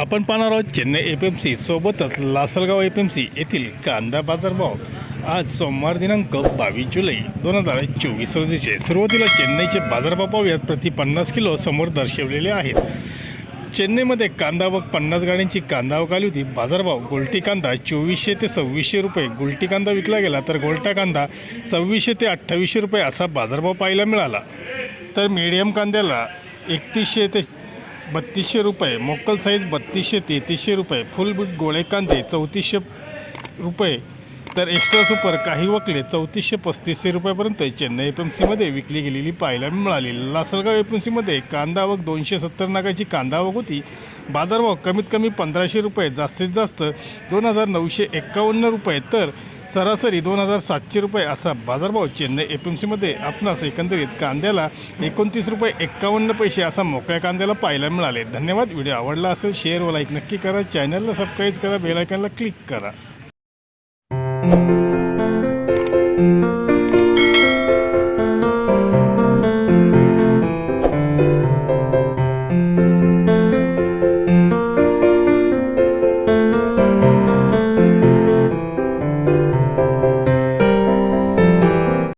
आपण पाहणार आहोत चेन्नई एफ एम सी सोबतच लासलगाव एफ एम सी येथील कांदा बाजारभाव आज सोमवार दिनांक बावीस जुलै दोन हजार चोवीस रोजीचे. सुरुवातीला चेन्नईचे बाजारभाव पाहूयात. प्रति पन्नास किलो समोर दर्शवलेले आहेत. चेन्नईमध्ये कांदा व पन्नास गाड्यांची कांदा आवक आली होती. बाजारभाव गोलटी कांदा चोवीसशे ते सव्वीसशे रुपये. गोलटी कांदा विकला गेला तर गोलटा कांदा सव्वीसशे ते अठ्ठावीसशे रुपये असा बाजारभाव पाहायला मिळाला. तर मीडियम कांद्याला एकतीसशे ते बत्तीसशे रुपये. मोकल साईज बत्तीसशे तेहतीसशे रुपये. फुल बीट गोळे कांदे चौतीसशे रुपये. तर एक्स्ट्रा सुपर काही वकले चौतीसशे पस्तीसशे रुपयापर्यंत चेन्नई एफ एम सीमध्ये विकली गेलेली पाहायला मिळाली. लासलगाव एफ एम सीमध्ये कांदा आवक दोनशे सत्तर नागाची कांदा आवक होती. बाजारभाव कमीत कमी पंधराशे रुपये जास्तीत जास्त दोन हजार नऊशे एक्कावन्न रुपये. तर सरासरी दोन हजार सातशे रुपये असा बाजारभाव चेन्नई एफ एम सीमध्ये आपणास एकंदरीत कांद्याला एकोणतीस रुपये एक्कावन्न पैसे असा मोकळ्या कांद्याला पाहायला मिळाले. धन्यवाद. व्हिडिओ आवडला असेल शेअर व लाईक नक्की करा. चॅनलला सबस्क्राईब करा. बेलायकनला क्लिक करा.